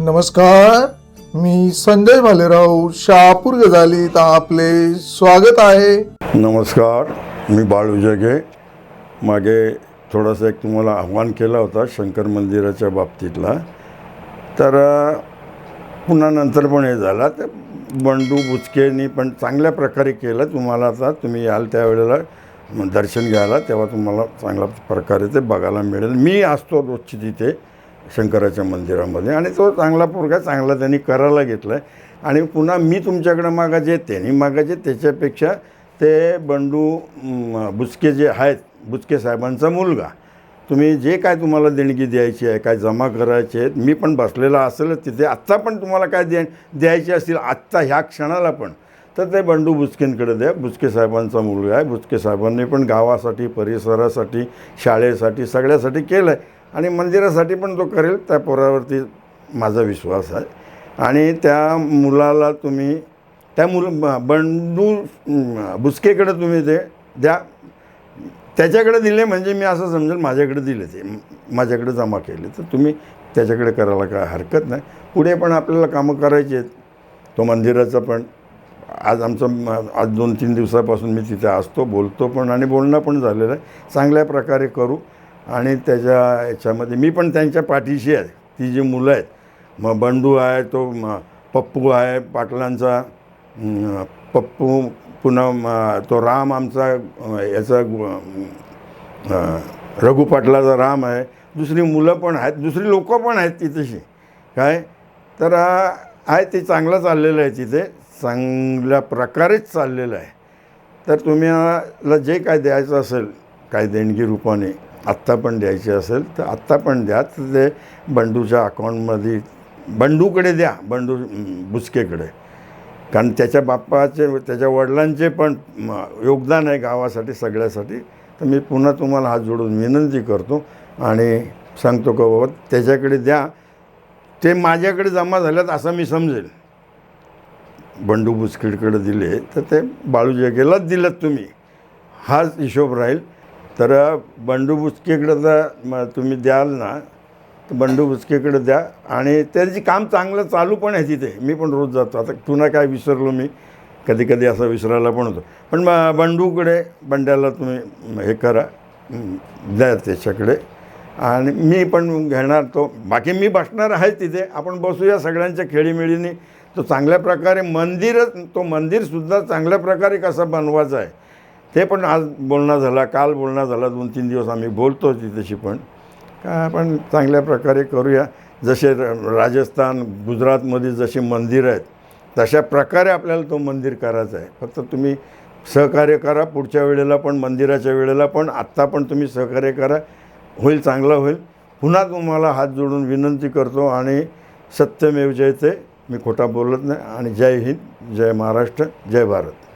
नमस्कार मी संजय भालेराव शहापूर गजालीत आपले स्वागत आहे. नमस्कार मी बाळू जगे मागे थोडंसं एक तुम्हाला आव्हान केला होता शंकर मंदिराच्या बाबतीतला. तर पुन्हा नंतर पण हे झाला. तर बंडू बुचकेनी पण चांगल्या प्रकारे केलं. तुम्हाला आता तुम्ही याल त्यावेळेला दर्शन घ्यायला तेव्हा तुम्हाला चांगल्या प्रकारे ते बघायला मिळेल. मी असतो रोजची तिथे. शंकराच्या मंदिरामध्ये. आणि तो चांगला पोरगा चांगला त्यांनी करायला घेतला आहे आणि पुन्हा मी तुमच्याकडं मागायचे त्यांनी मागायचे त्याच्यापेक्षा ते बंडू बुचके जे आहेत बुचके साहेबांचा मुलगा. तुम्ही जे काय तुम्हाला देणगी द्यायची आहे काय जमा करायचे आहेत मी पण बसलेला असेलच तिथे आत्ता पण तुम्हाला काय द्या द्यायची असतील आत्ता ह्या क्षणाला पण. तर ते बंडू बुचकेंकडे द्या. बुचके साहेबांचा मुलगा आहे. बुचके साहेबांनी पण गावासाठी परिसरासाठी शाळेसाठी सगळ्यासाठी केलं आहे आणि मंदिरासाठी पण तो करेल त्या पोरावरती माझा विश्वास आहे. आणि त्या मुलाला तुम्ही त्या मुल बंडू अं, बुचकेकडे तुम्ही ते द्या. त्याच्याकडे दिले म्हणजे मी असं समजेल माझ्याकडे दिले ते. माझ्याकडे जमा केले. तर तुम्ही त्याच्याकडे करायला काय हरकत नाही. पुढे पण आपल्याला कामं करायची आहेत. तो मंदिराचा पण. आज आमचं आज दोन तीन दिवसापासून मी तिथे असतो बोलतो पण आणि बोलणं पण झालेलं आहे. चांगल्या प्रकारे करू. आणि त्याच्या याच्यामध्ये मी पण त्यांच्या पाठीशी आहे. ती जी मुलं आहेत मग बंडू आहे तो पप्पू आहे पाटलांचा. पप्पू पुन्हा तो राम आमचा याचा रघुपाटलाचा रघु पाटलाचा राम आहे. दुसरी मुलं पण आहेत दुसरी लोकं पण आहेत तिथेशी काय? तर आहे ते चांगलं चाललेलं आहे तिथे चांगल्या प्रकारेच चाललेलं आहे. तर तुम्हाला जे काय द्यायचं असेल काय देणगी रूपाने आत्ता पण द्यायची असेल तर आत्ता पण द्या. तर ते बंडूच्या अकाउंटमध्ये बंडूकडे द्या बंडू बुचकेकडे. कारण त्याच्या बाप्पाचे त्याच्या वडिलांचे पण योगदान आहे गावासाठी सगळ्यासाठी. तर मी पुन्हा तुम्हाला हात जोडून विनंती करतो आणि सांगतो का बाबा त्याच्याकडे द्या. ते माझ्याकडे जमा झाल्यात असं मी समजेल बंडू बुचकीडकडे दिले तर ते बाळू जगेलाच दिलं तुम्ही. हाच हिशोब राहील. तर बंडू बुचकेकडं जर तुम्ही द्याल ना तर बंडू बुचकेकडे द्या. आणि त्याची काम चांगलं चालू पण आहे तिथे. मी पण रोज जातो. आता पुन्हा काय विसरलो मी कधी कधी असं विसरायला पण होतो. पण मग बंडूकडे बंड्याला तुम्ही हे करा. द्या त्याच्याकडे. आणि मी पण घेणार तो. बाकी मी बसणार आहे तिथे. आपण बसूया सगळ्यांच्या खेळीमेळीने. तो चांगल्या प्रकारे मंदिरच तो मंदिरसुद्धा चांगल्या प्रकारे कसं बनवायचा आहे. ते पण आज बोलणं झाला काल बोलणं झाला दोन तीन दिवस आम्ही बोलतो तिथेशी पण. का आपण चांगल्या प्रकारे करूया. जसे र- राजस्थान गुजरातमध्ये जशी मंदिर आहेत तशा प्रकारे आपल्याला तो मंदिर करायचा आहे. फक्त तुम्ही सहकार्य करा पुढच्या वेळेला पण मंदिराच्या वेळेला पण आत्ता पण तुम्ही सहकार्य करा. होईल चांगलं होईल. पुन्हा तुम्हाला हात जोडून विनंती करतो आणि सत्यमेव जयते. मी खोटा बोलत नाही. आणि जय हिंद जय महाराष्ट्र जय भारत.